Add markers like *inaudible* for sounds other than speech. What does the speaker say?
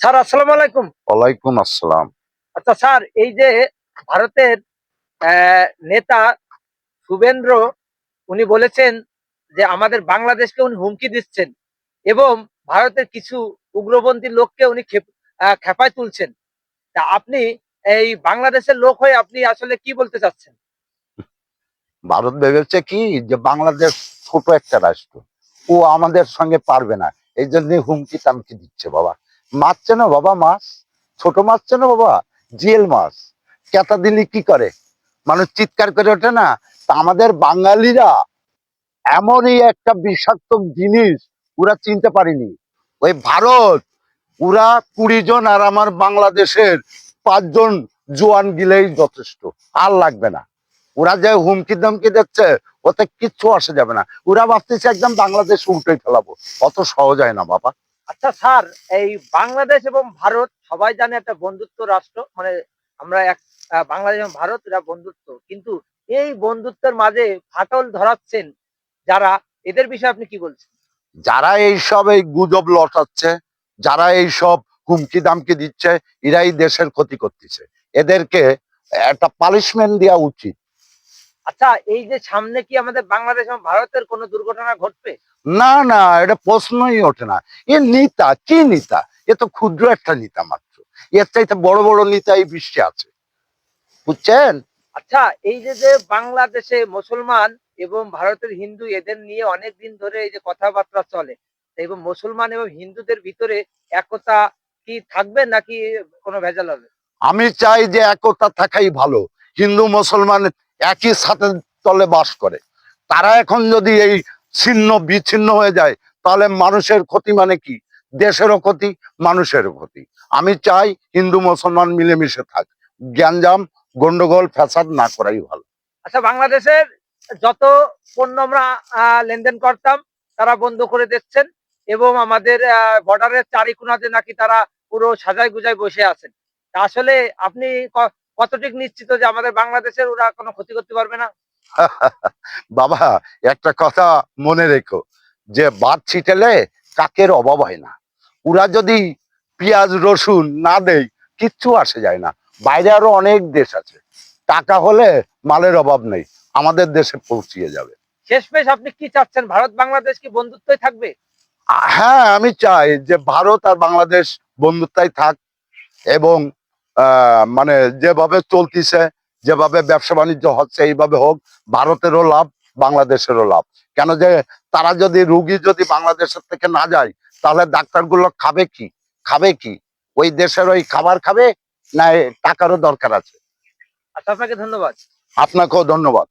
Sir আসসালামু আলাইকুম। ওয়ালাইকুম আসসালাম। আচ্ছা স্যার এই যে ভারতের নেতা শুভেন্দ্র উনি বলেছেন যে আমাদের বাংলাদেশকে উনি হুমকি দিচ্ছেন এবং ভারতের কিছু উগ্রপন্থী লোককে উনি খেপায় তুলছেন। তা আপনি এই বাংলাদেশের লোক হয়ে আপনি আসলে কি বলতে চাচ্ছেন? ভারত ভেবেছে কি যে বাংলাদেশ ছোট একটা রাষ্ট্র। ও আমাদের সঙ্গে পারবে না। এই জন্য হুমকি টামকি দিচ্ছে বাবা। মারছে না বাবা মাছ? ছোট মারছে না বাবা? জিএল মাছ। কেতা দিলি কি করে? মানুষ চিৎকার করে ওঠে না? তা আমাদের বাঙালিরা এমনই একটা বিষাক্ত জিনিস ওরা চিনতে পারিনি। ওই ভারত, ওরা কুড়ি জন আর আমার বাংলাদেশের পাঁচজন জোয়ান গিলেই যথেষ্ট। আর লাগবে না। ওরা যে হুমকি দমকি দিচ্ছে, ওতে কিচ্ছু আসে যাবে না। ওরা ভাবতেছে একদম বাংলাদেশ উল্টে ফেলাবো। অত সহজ হয় না বাবা। আচ্ছা স্যার এই বাংলাদেশ এবং ভারত সবাই জানে একটা বন্ধুত্ব রাষ্ট্র মানে আমরা এক বাংলাদেশ এবং ভারত এরা বন্ধুত্ব। কিন্তু এই বন্ধুত্বের মাঝে ফাটল ধরাচ্ছেন যারা এদের বিষয়ে আপনি কি বলছেন? যারা এইসব এই গুজব লটাচ্ছে যারা এইসব হুমকি দামকি দিচ্ছে এরাই দেশের ক্ষতি করতেছে। এদেরকে একটা পানিশমেন্ট দেওয়া উচিত। আচ্ছা এই যে সামনে কি আমাদের বাংলাদেশ এবং ভারতের কোনো দুর্ঘটনা ঘটবে? না না এটা প্রশ্নই ওঠে না। এ নেতা কি নেতা? এ তো ক্ষুদ্র একটা নেতা মাত্র। এর চাইতে বড় বড় নেতা এই বিশ্বে আছে। বুঝছেন? আচ্ছা এই যে যে বাংলাদেশে মুসলমান এবং ভারতের হিন্দু এদের নিয়ে অনেক দিন ধরে এই যে কথাবার্তা চলে এবং মুসলমান এবং হিন্দুদের ভিতরে একতা কি থাকবে নাকি কোনো ভেজাল হবে? আমি চাই যে একতা থাকাই ভালো। হিন্দু মুসলমান একই সাথে তলে বাস করে। তারা এখন যদি এই ছিন্ন বিচ্ছিন্ন হয়ে যায় তাহলে মানুষের ক্ষতি মানে কি? দেশেরও ক্ষতি মানুষেরও ক্ষতি। আমি চাই হিন্দু মুসলমান মিলেমিশে থাক। জ্ঞানজাম গন্ডগোল ফ্যাসাদ না করাই ভালো। আচ্ছা বাংলাদেশের যত পণ্য আমরা লেনদেন করতাম তারা বন্ধ করে দিচ্ছেন এবং আমাদের বর্ডারের চারি চারিকোনাতে নাকি তারা পুরো সাজায় গুজায় বসে আছেন। আসলে আপনি কতটুকু নিশ্চিত যে আমাদের বাংলাদেশের ওরা কোনো ক্ষতি করতে পারবে না? *laughs* বাবা একটা কথা মনে রেখো যে বাদ ছিটেলে কাকের অভাব হয় না। ওরা যদি পেঁয়াজ রসুন না দেয় কিচ্ছু আসে যায় না। বাইরে আরও অনেক দেশ আছে। টাকা হলে মালের অভাব নেই। আমাদের দেশে পৌঁছিয়ে যাবে। শেষমেশ আপনি কি চাচ্ছেন? ভারত বাংলাদেশ কি বন্ধুত্বই থাকবে? হ্যাঁ আমি চাই যে ভারত আর বাংলাদেশ বন্ধুত্বাই থাক এবং আহ, মানে যেভাবে চলতিছে যেভাবে ব্যবসা বাণিজ্য হচ্ছে এইভাবে হোক ভারতেরও লাভ বাংলাদেশেরও লাভ। কেন যে তারা যদি রুগী যদি বাংলাদেশের থেকে না যায় তাহলে ডাক্তারগুলো খাবে কি? খাবে কি? ওই দেশের ওই খাবার খাবে? না টাকারও দরকার আছে? আচ্ছা আপনাকে ধন্যবাদ। আপনাকেও ধন্যবাদ।